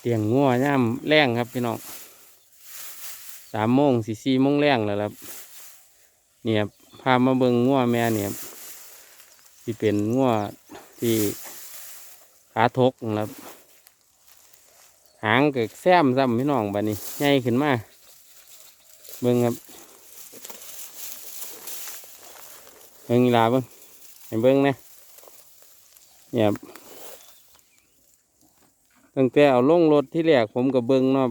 เตียงงัวย่ามแรงครับพี่น้องสามโมงสี่สี่โมงแรงแล้วครับเนี่ยพามาเบิงงัวแม่เนี่ยที่เป็นงัวที่ขาทกนะครับ หางก็แซมซ้ำพี่น้องบัดนี้ใหญ่ขึ้นมาเบิ่งครับเบิ่งลาเบิ่งให้เบิ่งนะเนี่ย ตั้งแต่เอาลงรถที่แรกผมกับเบิงเนาะ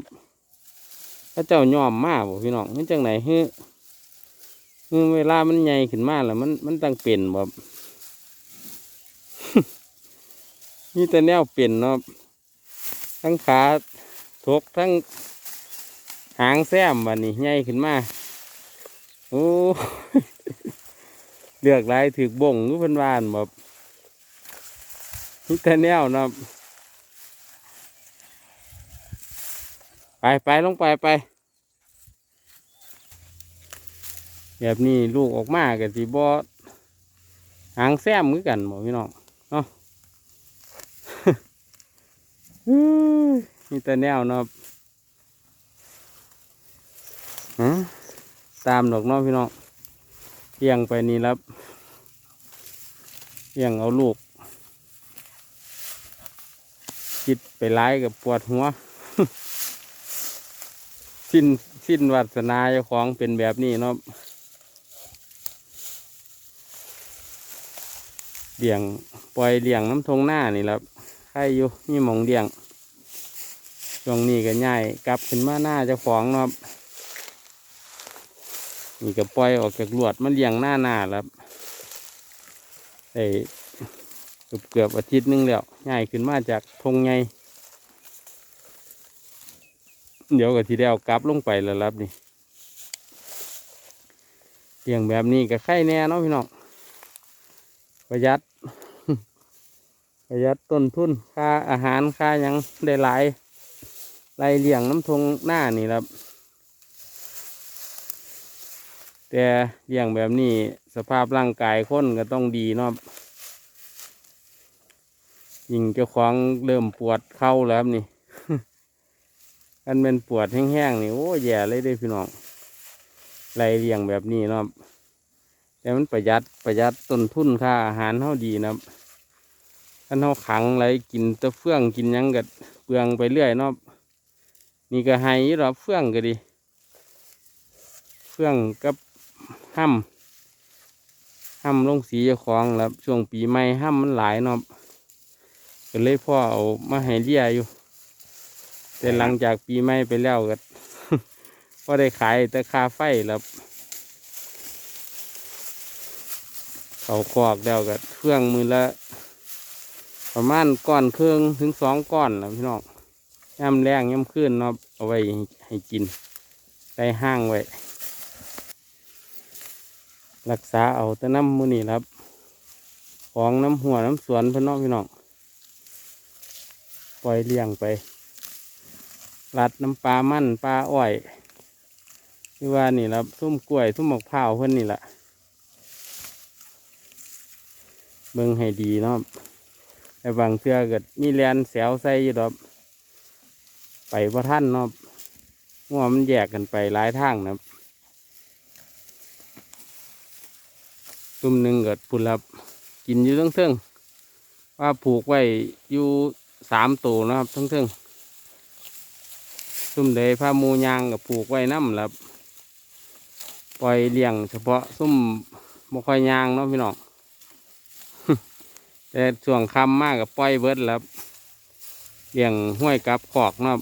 พระเจ้ายอมมากบ่พี่น้องมันจังไหนฮือฮือเวลามันใหญ่ขึ้นมาแล้วมันมันตั้งเป็นบ่นี่แต่แนวเป็นเนาะทั้งขาทกทั้งหางแซมบันนี้ใหญ่ขึ้นมาโอ้เลือกลายถือบ่งหรือเพิ่นวานแบบนี่แต่แนวเนาะ ไปไปลงไปไป แบบนี้ลูกออกมากับสีบอหางแซมคือกันบ่พี่น้องเนาะอื้อนี่แต่แนวเนาะฮะตามดอกเนาะพี่น้องเลี้ยงไปนี่แล้วเลี้ยงเอาลูกคิดไปร้ายกับปวดหัว สิ้นสิ้นวัสนาเจ้าของเป็นแบบนี้เนาะเลี้ยงปล่อยเลี้ยงน้ำทงหน้านี่แหละใครอยู่นี่มองเลี้ยงช่วงนี้ก็ง่ายกลับขึ้นมาหน้าเจ้าของเนาะนี่ก็ปล่อยออกจากลวดมาเลี้ยงหน้าหน้าแล้วไอ้เกือบเกือบอาทิตย์หนึงแล้วง่ายขึ้นมาจากทงไง เดี๋ยวก็ทีเดียวกลับลงไปแล้วรับนี่เลี้ยงแบบนี้ก็ไข่แน่เนาะพี่น้องประหยัด ประหยัดต้นทุนค่าอาหารค่ายังได้หลายไรเลี้ยงน้ำทงหน้านี่ครับ แต่เลี้ยงแบบนี้สภาพร่างกายคนก็ต้องดีเนาะยิ่งเจ้าของเริ่มปวดเข่าแล้วครับนี่ อันเป็นปวดแห้งๆนี่โอ้แย่เลยด้อพี่น้องไรเลี้ยงแบบนี้เนาะแต่มันประหยัดประหยัดต้นทุนค่าอาหารเท่าดีนะครับถ้าเราขังไรกินตะเฟื่องกินยังกัเปลืองไปเรื่อยเนาะนี่ก็ให้ยรอกเฟื่องก็ดี เฟื่องกับห้ำห้ำลงสีเจ้าของแล้วช่วงปีใหม่ห้ำมันหลายเนาะก็เลยพ่อเอามาให้เลี้ยอยู่ แต่หลังจากปีใหม่ไปแล้วก็ก็ได้ขายแต่ค่าไฟแล้วเขาคอกแล้วก็เครื่องมือละประมาณก้อนเครื่องถึงสองก้อนแล้วพี่น้องย่ำแรงย่ำขึ้นเนาะเอาไว้ให้ให้กินได้ห้างไว้ รักษาเอาแต่น้ำมือนี่ครับ ของน้ำหัวน้ำสวนพี่น้องพี่น้องปล่อยเลี้ยงไป รัดน้ำปลามั่นปลาอ้อยที่ว่านี่ละทุ่มกล้วยทุ่มมะพร้าวเพื่อนนี่แหละเบิ่งให้ดีเนาะแต่บางเทือเกิดมีแลนแสวใส่อยู่ดอกไปพระท่านเนาะงัวมันแยกกันไปหลายทางนะครับตุ้มหนึ่งเกิดพุ่นลับกินอยู่ทั้งเทิงๆว่าผูกไว้อยู่สามตัวนะครับทั้งเทิงๆ ซุ่มเดยผ้ามูยางกับผูกไว้น้ำแล้วปล่อยเลี้ยงเฉพาะซุ่มมค่อยยางเนาะพี่น้องแต่ช่วงคำมากกับปล่อยเบิดแล้วเลี้ยงห้วยกับขอกเนาะ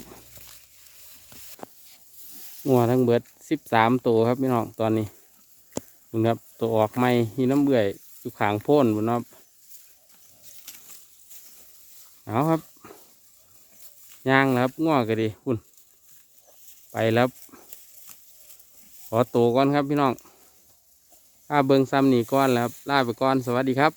งัวทั้งเบิดสิบสามตัวครับพี่น้องตอนนี้ดูครับตัวออกไม่มีน้ำเบื่อยอยู่ขางโพ่นบนเนาะเอาครับยางแล้วครับงัวก็ดีคุณ ไปแล้ว ขอตัวก่อนครับพี่น้องลาเบิงซ้ำนี่ก่อนแล้วลาไปก่อน สวัสดีครับ